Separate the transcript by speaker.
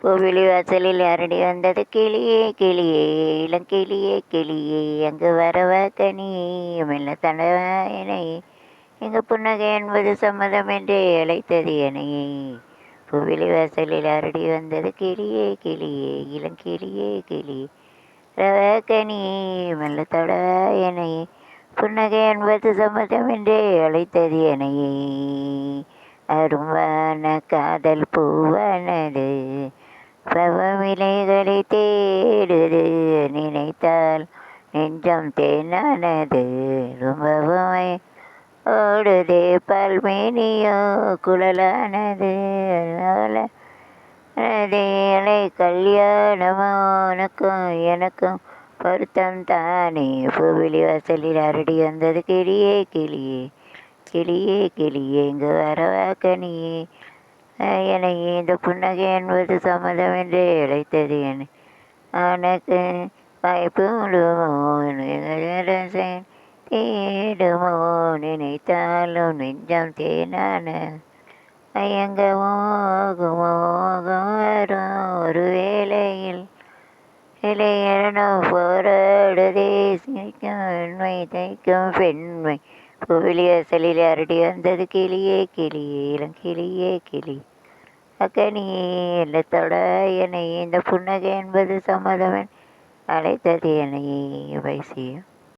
Speaker 1: கோவிலி வாசலில் அரடி வந்தது கிளியே கிளியே இளங்கிளியே கிளியே அங்கு வரவ கனியே மெல்ல தனவனை எங்கள் புன்னகை என்பது சம்மதம் என்றே அழைத்தது என்னையே கோவிலி வாசலில் அரடி வந்தது கிளியே கிளியே இளங்கிளியே கிளியே ரவ கனியே மெல்ல தடவாயனையே புன்னகை என்பது சம்மதம் என்றே அழைத்தது என்னையே அரும்பான காதல் பூவானது பவமிலைகளை தேடுது நினைத்தால் நெஞ்சம் தேனானது. ரொம்பவும் ஓடுதே பல்மேனியோ குழலானது. அதேலை கல்யாணமோ உனக்கும் எனக்கும் பொருத்தம் தானே. பூவிழி வாசலில் அரடி வந்தது கிளியே கிளியே கிளியே கிளியே. இங்கு வரவா கனியே எனக்கு இந்த புன்னகை என்பது சம்மதம் என்று அழைத்தது எனக்கு உனக்கு வாய்ப்பு தேடுமோ நினைத்தாலும் நெஞ்சம் தேனான. மயங்கமோ வரும் ஒரு வேளையில் இளையனோ போராடுதே சிரிக்கும் வெண்மை தைக்கும் பெண்மை. புவிலி அசலில் அரடி வந்தது கிளியே கிளியே இளங்கிளியே கிளியே கிளி அக்கனியே இல்லத்தோட என்னை இந்த புன்னகை என்பது சம்மதவன் அழைத்தது என்னை வைசியம்